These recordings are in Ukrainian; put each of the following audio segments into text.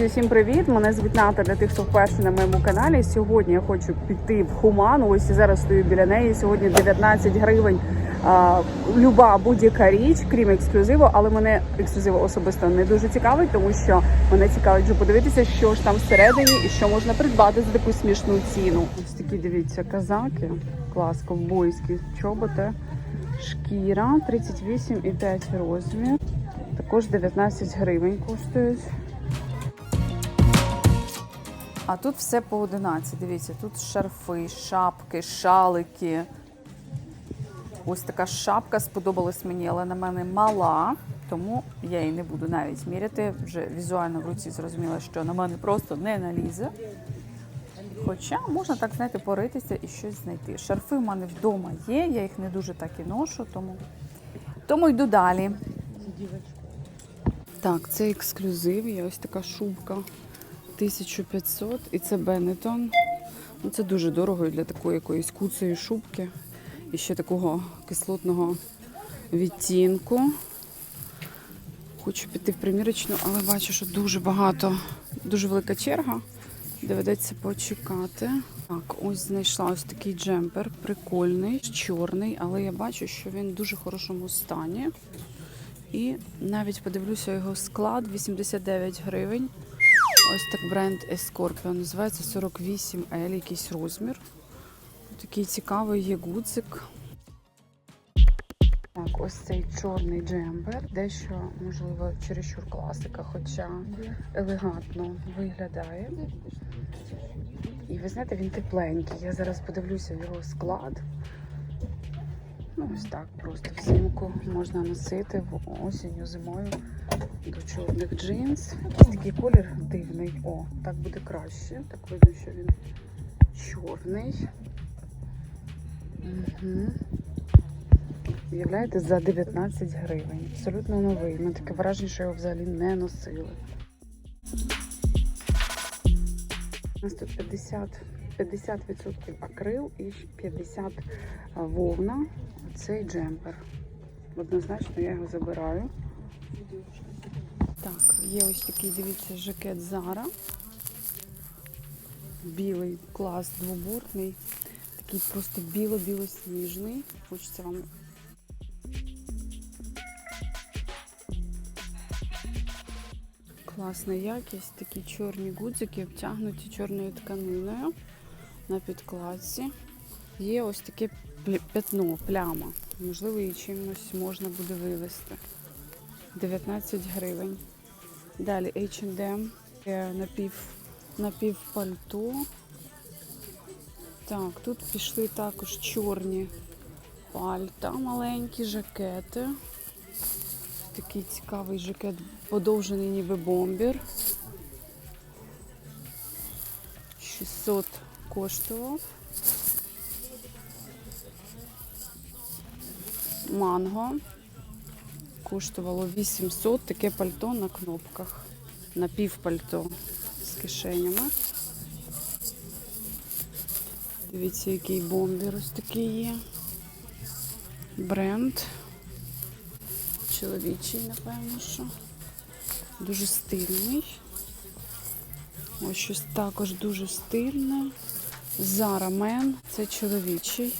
Друзі, всім привіт! Мене звуть Ната для тих, хто вперше на моєму каналі. Сьогодні я хочу піти в Хуман. Ось я зараз стою біля неї. Сьогодні 19 гривень. А, люба будь-яка річ, крім ексклюзиву, але мене ексклюзив особисто не дуже цікавить, тому що мене цікавить вже подивитися, що ж там всередині і що можна придбати за таку смішну ціну. Ось такі дивіться казаки, клас ковбойські чоботи, шкіра 38,5 розмір. Також 19 гривень коштують. А тут все по 11. Дивіться, тут шарфи, шапки, шалики. Ось така шапка сподобалась мені, але на мене мала, тому я її не буду навіть міряти. Вже візуально в руці зрозуміла, що на мене просто не налізе. Хоча можна так, знаєте, поритися і щось знайти. Шарфи в мене вдома є, я їх не дуже так і ношу, тому, тому йду далі. Так, це ексклюзив, є ось така шубка 1500 і це Бенетон. Ну, це дуже дорого для такої якоїсь куцої шубки і ще такого кислотного відтінку. Хочу піти в примірочну, але бачу, що дуже багато, дуже велика черга. Доведеться почекати. Так, ось знайшла ось такий джемпер, прикольний, чорний, але я бачу, що він в дуже хорошому стані. І навіть подивлюся його склад 89 гривень. Ось так бренд Escorpio називається 48L, якийсь розмір. Такий цікавий є гудзик. Так, ось цей чорний джемпер, дещо, можливо, чересчур класика, хоча елегантно виглядає. І ви знаєте, він тепленький. Я зараз подивлюся його склад. Ну, ось так, просто взимку можна носити в осінню, зимою до чорних джинс. Якийсь такий колір дивний. О, так буде краще. Так видно, що він чорний. Угу. Уявляєте, за 19 гривень. Абсолютно новий. Ми таке враження, що його взагалі не носили. У нас тут 50, 50% акрил і 50 вовна. Цей джемпер. Однозначно я його забираю. Так, є ось такий, дивіться, жакет Zara. Білий клас двобортний. Такий просто біло-біло-сніжний. Хочеться вам. Класна якість, такі чорні гудзики, обтягнуті чорною тканиною на підкладці. Є ось таке пятно, пляма. Можливо, її чимось можна буде вивести. 19 гривень. Далі H&M, напів, напівпальто. Так, тут пішли також чорні пальта, маленькі жакети. Такий цікавий жакет, подовжений ніби бомбір. 600 коштував. Манго. Коштувало 800, таке пальто на кнопках. Напівпальто з кишенями. Дивіться, який бомбір ось такий є. Бренд. Чоловічий, напевно, що. Дуже стильний. Ось щось також дуже стильне. Zara Men. Це чоловічий.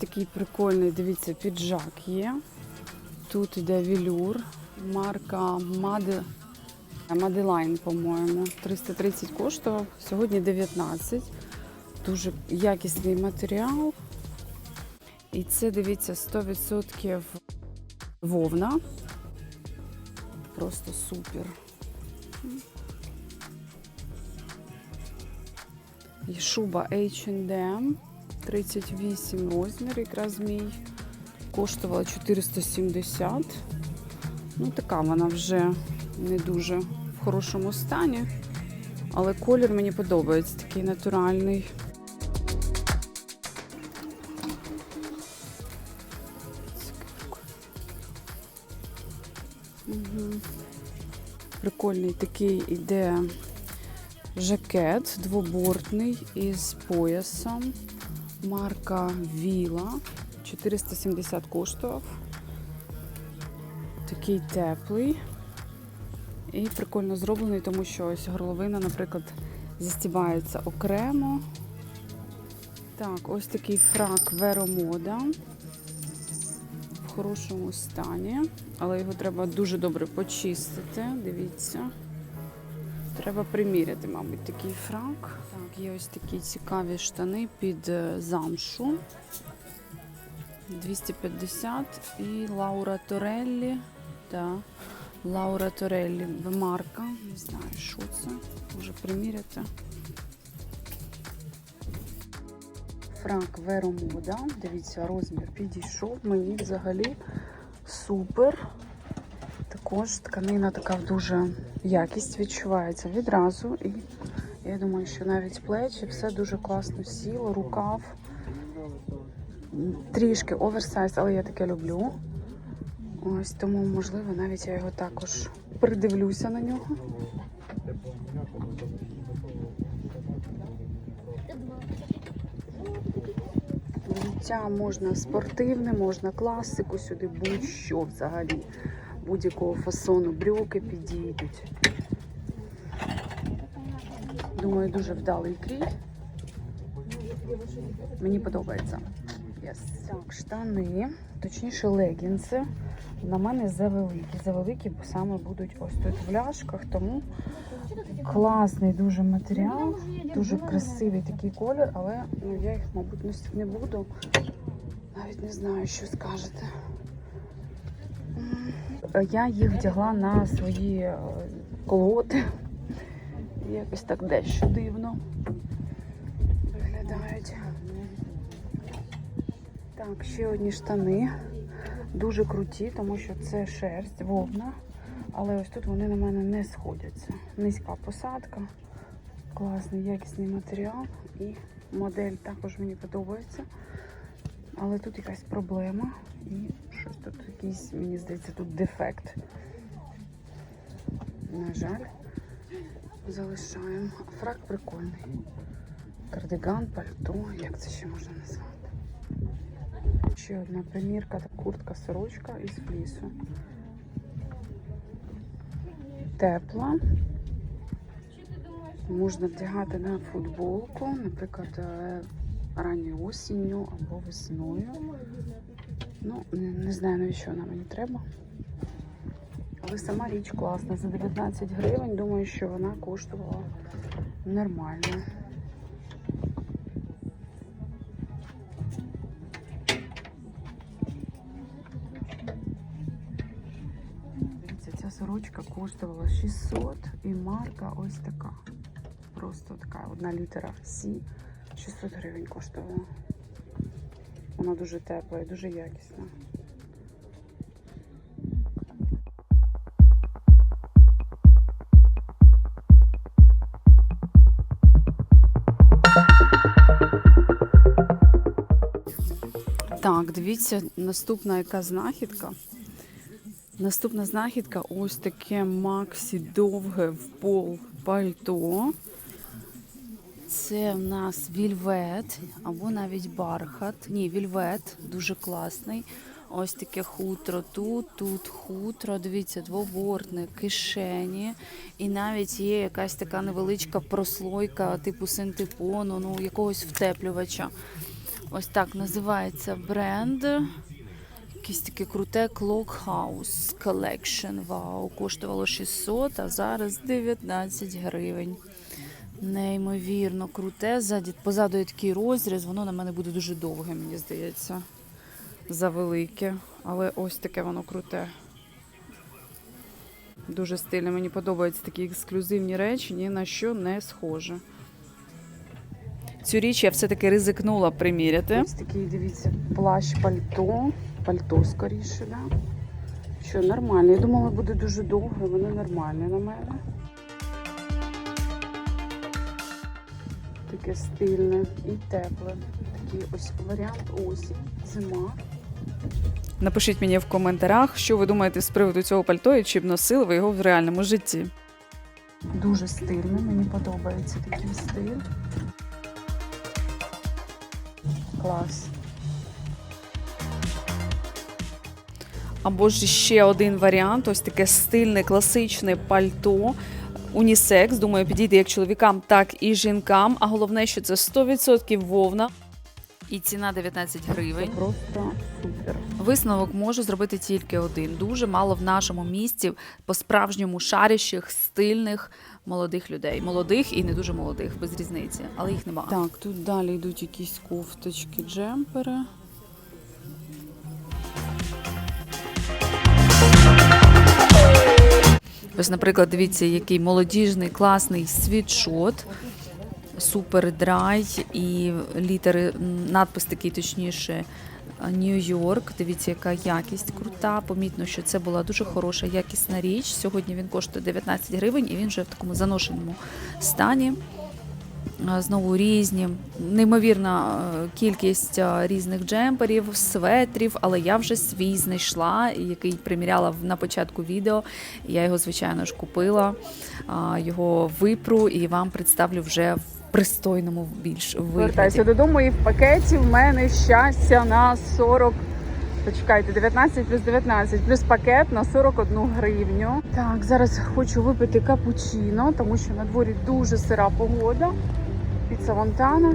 Такий прикольний, дивіться, піджак є. Тут йде велюр. Марка Маде... Маделайн, по-моєму. 330 коштував. Сьогодні 19. Дуже якісний матеріал. І це, дивіться, 100% вовна. Просто супер. І шуба H&M. 38 розмір, якраз мій. Коштувала 470. Ну, така вона вже не дуже в хорошому стані. Але колір мені подобається, такий натуральний. Прикольний такий іде жакет двобортний із поясом. Марка Віла. 470 коштував. Такий теплий. І прикольно зроблений, тому що ось горловина, наприклад, застібається окремо. Так, ось такий фрак Веромода в хорошому стані, але його треба дуже добре почистити. Дивіться. Треба приміряти, мабуть, такий фрак. Так, є ось такі цікаві штани під е, замшу. 250 і Лаура Тореллі. Да. Лаура Тореллі марка. Не знаю, що це. Може приміряти. Фрак Веромода. Дивіться, розмір підійшов. Мені взагалі супер. Також тканина така дуже якість відчувається відразу. І я думаю, що навіть плечі все дуже класно сіло, рукав. Трішки оверсайз, але я таке люблю. Ось тому, можливо, навіть я його також придивлюся на нього. Взуття можна спортивне, можна класику, сюди будь-що взагалі. Будь-якого фасону брюки підійдуть. Думаю, дуже вдалий крій. Мені подобається. Yes. Так, штани, точніше легінси. На мене завеликі. Завеликі, саме будуть ось тут в ляшках, тому класний дуже матеріал, дуже красивий такий колір, але ну, я їх, мабуть, носити не буду. Навіть не знаю, що скажете. М, Я їх вдягла на свої е, колоти. Якось так дещо дивно виглядають. Так, ще одні штани. Дуже круті, тому що це шерсть, вовна. Але ось тут вони на мене не сходяться. Низька посадка, класний, якісний матеріал і модель також мені подобається. Але тут якась проблема і щось тут якийсь, мені здається, тут дефект. На жаль, залишаємо. Фрак прикольний. Кардиган, пальто, як це ще можна назвати? Ще одна примірка, куртка, сорочка із флісу. Тепла. Можна вдягати на футболку, наприклад, е, ранньою осінню або весною. Ну, не, знаю, навіщо вона мені треба. Але сама річ класна. За 19 гривень, думаю, що вона коштувала нормально. Дивіться, ця сорочка коштувала 600 і марка ось така. Просто така одна літера Сі. 600 гривень коштувала. Вона дуже тепла і дуже якісна. Так, дивіться, наступна яка знахідка. Наступна знахідка ось таке Максі довге в пол пальто. Це в нас вільвет або навіть бархат. Ні, вільвет дуже класний. Ось таке хутро тут, тут хутро. Дивіться, двобортне, кишені. І навіть є якась така невеличка прослойка, типу синтепону, ну якогось втеплювача. Ось так називається бренд. Якесь таке круте House Collection. Вау, коштувало 600, а зараз 19 гривень. Неймовірно круте. Ззаді, позаду є такий розріз, воно на мене буде дуже довге, мені здається. Завелике. Але ось таке воно круте. Дуже стильне. Мені подобаються такі ексклюзивні речі, ні на що не схоже. Цю річ я все-таки ризикнула приміряти. Ось такий, дивіться, плащ пальто. Пальто скоріше, да? Що нормально. Я думала, буде дуже довго, воно нормальне на мене. Таке стильне і тепле. Такий ось варіант осінь, зима. Напишіть мені в коментарях, що ви думаєте з приводу цього пальто і чи б носили ви його в реальному житті. Дуже стильно, мені подобається такий стиль. Клас. Або ж ще один варіант ось таке стильне класичне пальто. Унісекс, думаю, підійде як чоловікам, так і жінкам. А головне, що це 100% вовна. І ціна 19 гривень. Просто супер. Висновок можу зробити тільки один. Дуже мало в нашому місті по-справжньому шарящих, стильних молодих людей. Молодих і не дуже молодих, без різниці, але їх немає. Так, тут далі йдуть якісь кофточки, джемпери. Ось, наприклад, дивіться, який молодіжний класний світшот. Супер драй і літери, надпис такий точніше. Нью-Йорк, дивіться, яка якість крута. Помітно, що це була дуже хороша якісна річ. Сьогодні він коштує 19 гривень і він вже в такому заношеному стані. А, Знову різні, неймовірна е, кількість е, різних джемперів, светрів, але я вже свій знайшла, який приміряла на початку відео. Я його, звичайно ж, купила, його випру і вам представлю вже в пристойному більш вигляді. додому і в пакеті в мене щастя на 40. Почекайте, 19 плюс 19, плюс пакет на 41 гривню. Так, зараз хочу випити капучино, тому що на дворі дуже сира погода. Піца Вонтана.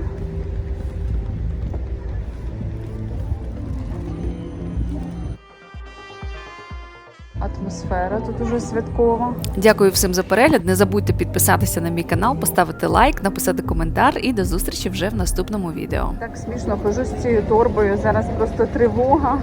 Атмосфера тут уже святкова. Дякую всім за перегляд. Не забудьте підписатися на мій канал, поставити лайк, написати коментар і до зустрічі вже в наступному відео. Так смішно хожу з цією торбою. Зараз просто тривога.